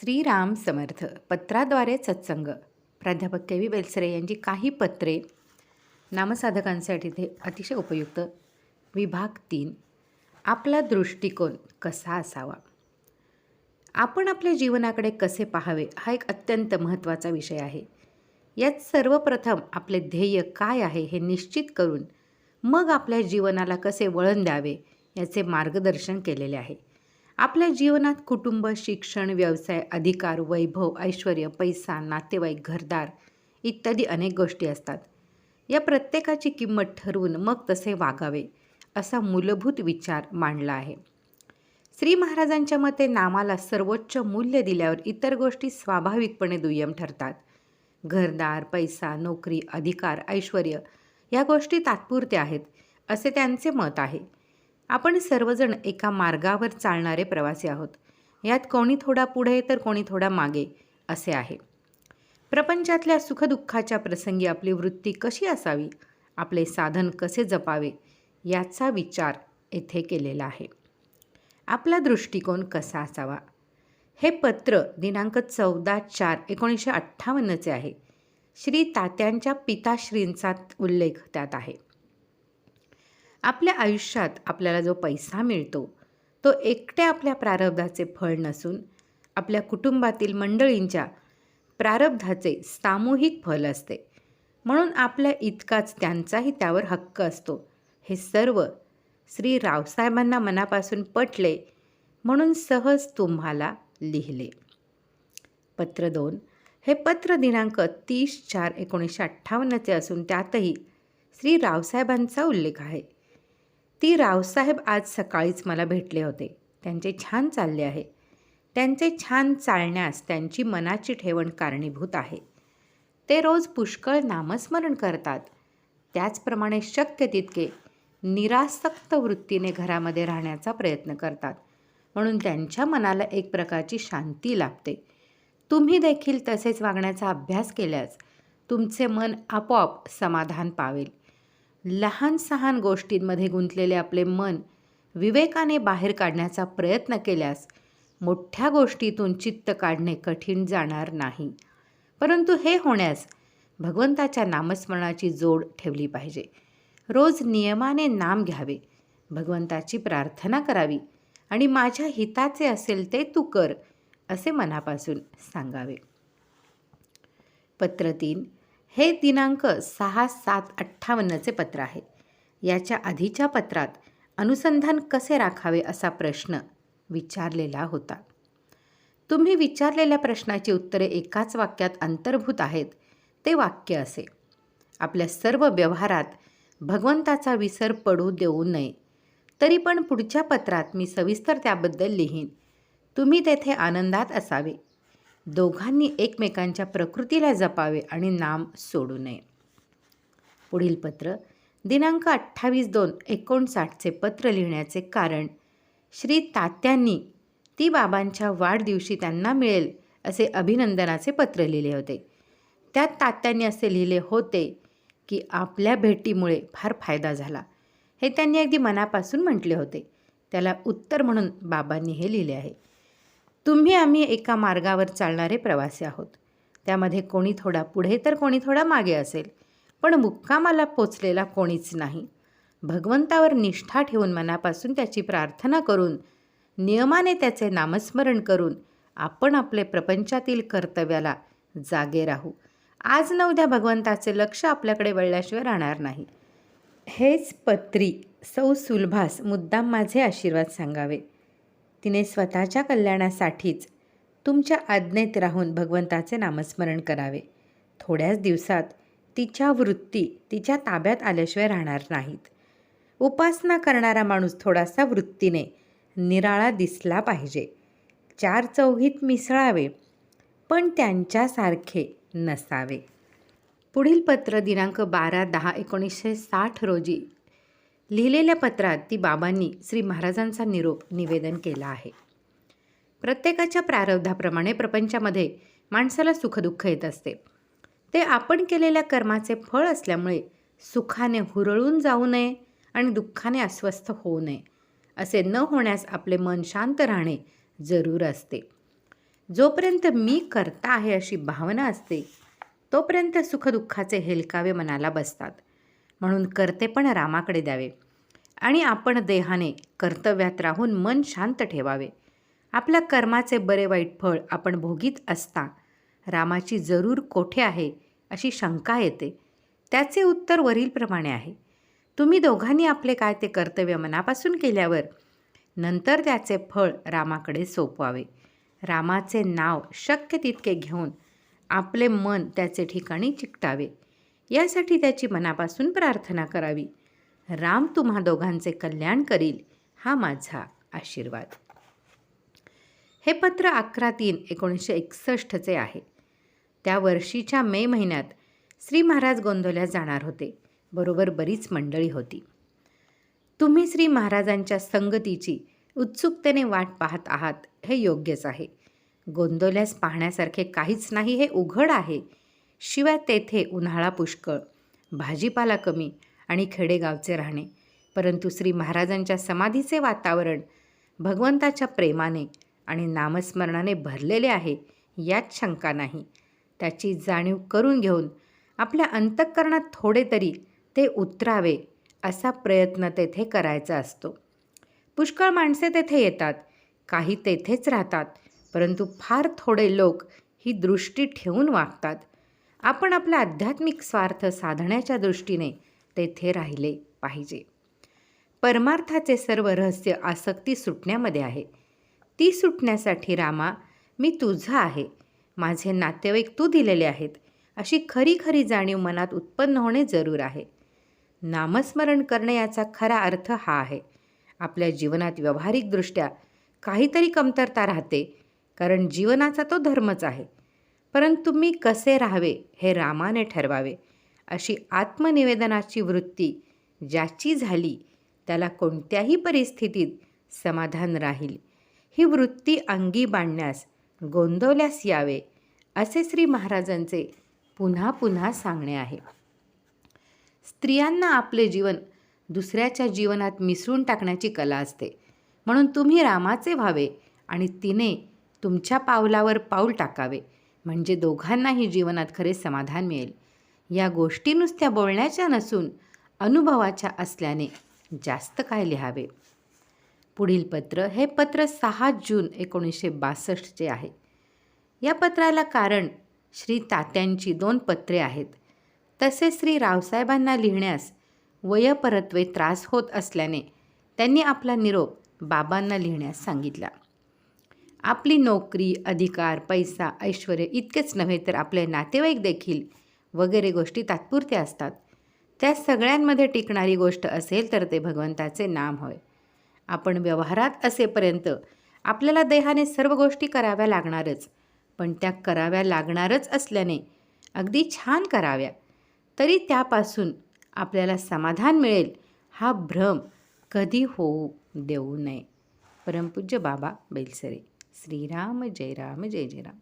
श्रीराम समर्थ पत्राद्वारे सत्संग. प्राध्यापक के. व्ही बेलसरे यांची काही पत्रे नामसाधकांसाठी ते अतिशय उपयुक्त. विभाग तीन. आपला दृष्टिकोन कसा असावा? आपण आपल्या जीवनाकडे कसे पाहावे? हा एक अत्यंत महत्त्वाचा विषय आहे. यात सर्वप्रथम आपले ध्येय काय आहे हे निश्चित करून मग आपल्या जीवनाला कसे वळण द्यावे याचे मार्गदर्शन केलेले आहे. आपल्या जीवनात कुटुंब शिक्षण व्यवसाय अधिकार वैभव ऐश्वर पैसा नातेवाईक घरदार इत्यादी अनेक गोष्टी असतात. या प्रत्येकाची किंमत ठरवून मग तसे वागावे असा मूलभूत विचार मांडला आहे. श्री महाराजांच्या मते नामाला सर्वोच्च मूल्य दिल्यावर इतर गोष्टी स्वाभाविकपणे दुय्यम ठरतात. घरदार पैसा नोकरी अधिकार ऐश्वर या गोष्टी तात्पुरत्या आहेत असे त्यांचे मत आहे. आपण सर्वजण एका मार्गावर चालणारे प्रवासी आहोत. यात कोणी थोडा पुढे तर कोणी थोडा मागे असे आहे. प्रपंचातल्या सुखदुःखाच्या प्रसंगी आपली वृत्ती कशी असावी? आपले साधन कसे जपावे? याचा विचार येथे केलेला आहे. आपला दृष्टिकोन कसा असावा? हे पत्र दिनांक चौदा चार एकोणीसशे अठ्ठावन्नचे आहे. श्री तात्यांच्या पिताश्रींचा उल्लेख त्यात आहे. आपल्या आयुष्यात आपल्याला जो पैसा मिळतो तो एकट्या आपल्या प्रारब्धाचे फळ नसून आपल्या कुटुंबातील मंडळींच्या प्रारब्धाचे सामूहिक फल असते. म्हणून आपल्या इतकाच त्यांचाही त्यावर हक्क असतो. हे सर्व श्री रावसाहेबांना मनापासून पटले म्हणून सहज तुम्हाला लिहिले. पत्र दोन. हे पत्र दिनांक तीस चार एकोणीसशे अठ्ठावन्नचे असून त्यातही श्री रावसाहेबांचा उल्लेख आहे. ती रावसाहेब आज सकाळीच मला भेटले होते. त्यांचे छान चालले आहे. त्यांचे छान चालण्यास त्यांची मनाची ठेवण कारणीभूत आहे. ते रोज पुष्कळ नामस्मरण करतात. त्याचप्रमाणे शक्य तितके निरासक्त वृत्तीने घरामध्ये राहण्याचा प्रयत्न करतात. म्हणून त्यांच्या मनाला एक प्रकारची शांती लाभते. तुम्ही देखील तसेच वागण्याचा अभ्यास केल्यास तुमचे मन आपोआप समाधान पावेल. लहान सहान गोष्टींमध्ये गुंतलेले आपले मन विवेकाने बाहेर काढण्याचा प्रयत्न केल्यास मोठ्या गोष्टीतून चित्त काढणे कठीण जाणार नाही. परंतु हे होण्यास भगवंताच्या नामस्मरणाची जोड ठेवली पाहिजे. रोज नियमाने नाम घ्यावे भगवंताची प्रार्थना करावी आणि माझ्या हिताचे असेल ते तू कर असे मनापासून सांगावे. पत्र तीन हे दिनांक सहा सात अठ्ठावन्नचे पत्र आहे. याच्या आधीच्या पत्रात अनुसंधान कसे राखावे असा प्रश्न विचारलेला होता. तुम्ही विचारलेल्या प्रश्नाची उत्तरे एकाच वाक्यात अंतर्भूत आहेत ते वाक्य असे. आपल्या सर्व व्यवहारात भगवंताचा विसर पडू देऊ नये. तरी पण पुढच्या पत्रात मी सविस्तर त्याबद्दल लिहीन. तुम्ही तेथे आनंदात असावे. दोघांनी एकमेकांच्या प्रकृतीला जपावे आणि नाम सोडू नये. पुढील पत्र दिनांक अठ्ठावीस दोन एकोणसाठचे पत्र लिहिण्याचे कारण श्री तात्यांनी ती बाबांच्या वाढदिवशी त्यांना मिळेल असे अभिनंदनाचे पत्र लिहिले होते. त्यात तात्यांनी असे लिहिले होते की आपल्या भेटीमुळे फार फायदा झाला. हे त्यांनी अगदी मनापासून म्हटले होते. त्याला उत्तर म्हणून बाबांनी हे लिहिले आहे. तुम्ही आम्ही एका मार्गावर चालणारे प्रवासी आहोत. त्यामध्ये कोणी थोडा पुढे तर कोणी थोडा मागे असेल. पण मुक्कामाला पोचलेला कोणीच नाही. भगवंतावर निष्ठा ठेवून मनापासून त्याची प्रार्थना करून नियमाने त्याचे नामस्मरण करून आपण आपले प्रपंचातील कर्तव्याला जागे राहू. आज न उद्या भगवंताचे लक्ष आपल्याकडे वळल्याशिवाय राहणार नाही. हेच पत्री सौ सुलभास मुद्दाम माझे आशीर्वाद सांगावे. तिने स्वतःच्या कल्याणासाठीच तुमच्या आज्ञेत राहून भगवंताचे नामस्मरण करावे. थोड्याच दिवसात तिच्या वृत्ती तिच्या ताब्यात आल्याशिवाय राहणार नाहीत. उपासना करणारा माणूस थोडासा वृत्तीने निराळा दिसला पाहिजे. चार चौघीत मिसळावे पण त्यांच्यासारखे नसावे. पुढील पत्र दिनांक बारा दहा एकोणीसशे साठ रोजी लिहिलेल्या पत्रात ती बाबांनी श्री महाराजांचा निरोप निवेदन केला आहे. प्रत्येकाच्या प्रारब्धाप्रमाणे प्रपंचामध्ये माणसाला सुखदुःख येत असते. ते आपण केलेल्या कर्माचे फळ असल्यामुळे सुखाने हुरळून जाऊ नये आणि दुःखाने अस्वस्थ होऊ नये असे न होण्यास आपले मन शांत राहणे जरूर असते. जोपर्यंत मी करता आहे अशी भावना असते तोपर्यंत सुखदुःखाचे हेलकावे मनाला बसतात. म्हणून करते पण रामाकडे द्यावे. आणि आपण देहाने कर्तव्यात राहून मन शांत ठेवावे. आपल्या कर्माचे बरे वाईट फळ आपण भोगीत असता रामाची जरूर कोठे आहे अशी शंका येते. त्याचे उत्तर वरीलप्रमाणे आहे. तुम्ही दोघांनी आपले काय ते कर्तव्य मनापासून केल्यावर नंतर त्याचे फळ रामाकडे सोपवावे. रामाचे नाव शक्य तितके घेऊन आपले मन त्याचे ठिकाणी चिकटावे. यासाठी त्याची मनापासून प्रार्थना करावी. राम तुम्हा दोघांचे कल्याण करील हा माझा आशीर्वाद. हे पत्र अकरा तीन एकोणीसशे एकसष्टचे आहे. त्या वर्षीच्या मे महिन्यात श्री महाराज गोंदवल्यात जाणार होते. बरोबर बरीच मंडळी होती. तुम्ही श्री महाराजांच्या संगतीची उत्सुकतेने वाट पाहत आहात हे योग्यच आहे. गोंदवल्यास पाहण्यासारखे काहीच नाही हे उघड आहे. शिवाय तेथे उन्हाळा पुष्कळ भाजीपाला कमी आणि खेडेगावचे राहणे. परंतु श्री महाराजांच्या समाधीचे वातावरण भगवंताच्या प्रेमाने आणि नामस्मरणाने भरलेले आहे यात शंका नाही. त्याची जाणीव करून घेऊन आपल्या अंतःकरणात थोडे तरी ते उतरावे असा प्रयत्न तेथे करायचा असतो. पुष्कळ माणसे तेथे येतात काही तेथेच राहतात परंतु फार थोडे लोक ही दृष्टी ठेवून वागतात. आपण आपला आध्यात्मिक स्वार्थ साधण्याच्या दृष्टीने तेथे राहिले पाहिजे. परमार्थाचे सर्व रहस्य आसक्ती सुटण्यामध्ये आहे. ती सुटण्यासाठी रामा मी तुझा आहे. माझे नातेवाईक तू दिलेले आहेत. अशी खरी खरी जाणीव मनात उत्पन्न होणे जरूर आहे. नामस्मरण करणे याचा खरा अर्थ हा आहे. आपल्या जीवनात व्यावहारिकदृष्ट्या काहीतरी कमतरता राहते कारण जीवनाचा तो धर्मच आहे. परंतु मी कसे राहावे हे रामाने ठरवावे. अशी आत्मनिवेदनाची वृत्ती ज्याची झाली त्याला कोणत्याही परिस्थितीत समाधान राहील. ही वृत्ती अंगी बांधण्यास गोंदवल्यास यावे असे श्री महाराजांचे पुन्हा पुन्हा सांगणे आहे. स्त्रियांना आपले जीवन दुसऱ्याच्या जीवनात मिसळून टाकण्याची कला असते. म्हणून तुम्ही रामाचे व्हावे आणि तिने तुमच्या पावलावर पाऊल टाकावे. म्हणजे दोघांनाही जीवनात खरे समाधान मिळेल. या गोष्टी नुसत्या बोलण्याच्या नसून अनुभवाच्या असल्याने जास्त काय लिहावे? पुढील पत्र हे पत्र सहा जून एकोणीसशे बासष्टचे आहे. या पत्राला कारण श्री तात्यांची दोन पत्रे आहेत. तसेच श्री रावसाहेबांना लिहिण्यास वयपरत्वे त्रास होत असल्याने त्यांनी आपला निरोप बाबांना लिहिण्यास सांगितला. आपली नोकरी अधिकार पैसा ऐश्वर इतकेच नव्हे तर आपले नातेवाईक देखील वगैरे गोष्टी तात्पुरत्या असतात. त्या सगळ्यांमध्ये टिकणारी गोष्ट असेल तर ते भगवंताचे नाम होय. आपण व्यवहारात असेपर्यंत आपल्याला देहाने सर्व गोष्टी कराव्या लागणारच पण त्या कराव्या लागणारच असल्याने अगदी छान कराव्या. तरी त्यापासून आपल्याला समाधान मिळेल हा भ्रम कधी होऊ देऊ नये. परमपूज्य बाबा बेलसरे. श्रीराम जय राम जय जय राम.